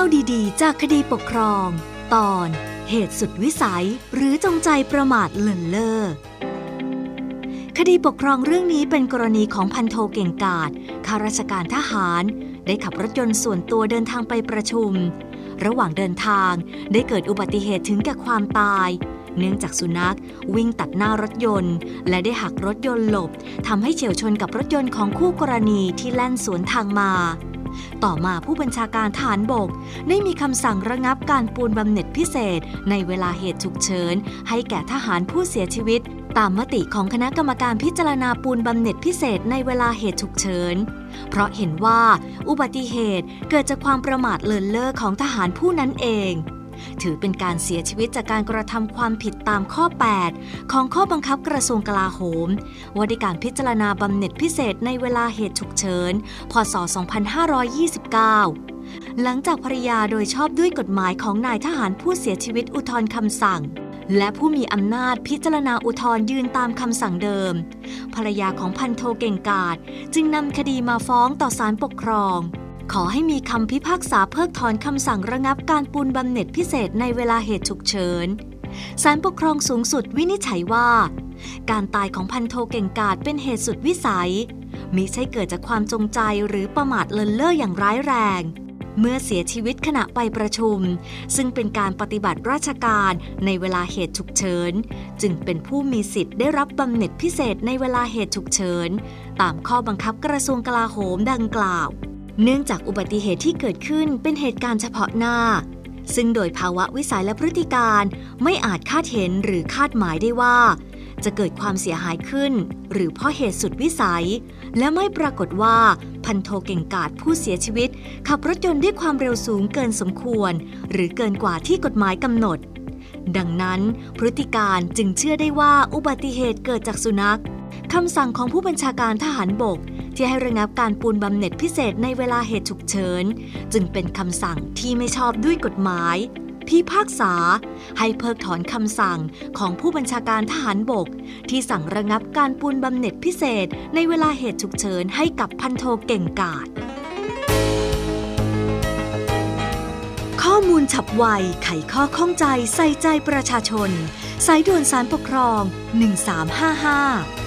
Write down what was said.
าวดีๆ จากคดีปกครอง ตอนเหตุสุดวิสัยหรือจงใจประมาทเลินเล่อคดีปกครองเรื่องนี้เป็นกรณีของพันโทเก่งกาจข้าราชการทหาร ได้ขับรถยนต์ส่วนตัวเดินทางไปประชุม ระหว่างเดินทางได้เกิดอุบัติเหตุถึงแก่ความตาย เนื่องจากสุนัขวิ่งตัดหน้ารถยนต์ และได้หักรถยนต์หลบทำให้เฉียวชนกับรถยนต์ของคู่กรณีที่แล่นสวนทางมา ต่อมาผู้บัญชาการฐานบก ได้มีคำสั่งระงับการปูนบำเหน็จพิเศษ ในเวลาเหตุฉุกเฉิน ให้แก่ทหารผู้เสียชีวิต ตามมติของคณะกรรมการพิจารณาปูนบำเหน็จพิเศษในเวลาเหตุฉุกเฉิน เพราะเห็นว่าอุบัติเหตุเกิดจากความประมาทเลินเล่อของทหารผู้นั้นเอง ถือเป็นการเสียชีวิตจากการกระทำความผิดตามข้อ 8 ของข้อบังคับกระทรวงกลาโหม ว่าด้วยการพิจารณาบำเหน็จพิเศษในเวลาเหตุฉุกเฉิน พศ 2529หลังจากภรยาโดยชอบด้วยกฎหมายของนายทหารผู้เสียชีวิตอุทธรณ์คำสั่ง และผู้มีอำนาจพิจารณาอุทธรยืนตามคำสั่งเดิม ภรรยาของพันโทเก่งกาจจึงนำคดีมาฟ้องต่อศาลปกครอง ขอให้มีคำพิพากษาเพิกถอนคำสั่งระงับการปูนบำเหน็จพิเศษในเวลาเหตุฉุกเฉินศาลปกครองสูงสุดวินิจฉัยว่า การตายของพันโทเก่งกาจเป็นเหตุสุดวิสัยมิใช่เกิดจากความจงใจหรือประมาทเลินเล่ออย่างร้ายแรง เมื่อเสียชีวิตขณะไปประชุม ซึ่งเป็นการปฏิบัติราชการในเวลาเหตุฉุกเฉิน จึงเป็นผู้มีสิทธิ์ได้รับบำเหน็จพิเศษในเวลาเหตุฉุกเฉิน ตามข้อบังคับกระทรวงกลาโหมดังกล่าว เนื่องจากอุบัติเหตุที่เกิดขึ้นเป็นเหตุการณ์เฉพาะหน้า ซึ่งโดยภาวะวิสัยและพฤติการไม่อาจคาดเห็นหรือคาดหมายได้ว่า จะเกิดความเสียหายขึ้น หรือเพราะเหตุสุดวิสัย และไม่ปรากฏว่าพันโทเก่งกาจผู้เสียชีวิต ขับรถยนต์ด้วยความเร็วสูงเกินสมควร หรือเกินกว่าที่กฎหมายกำหนด ดังนั้น พฤติการจึงเชื่อได้ว่าอุบัติเหตุเกิดจากสุนัขคำสั่งของผู้บัญชาการทหารบก ที่ให้ระงับการปูนบำเหน็จพิเศษในเวลาเหตุฉุกเฉิน จึงเป็นคำสั่งที่ไม่ชอบด้วยกฎหมาย พิพากษา ให้เพิกถอนคำสั่งของผู้บัญชาการทหารบก ที่สั่งระงับการปูนบำเหน็จพิเศษ ในเวลาเหตุฉุกเฉินให้กับพันโทเก่งกาจข้อมูลฉับไวไขข้อข้องใจใส่ใจประชาชน สายด่วนสารปกครอง 1355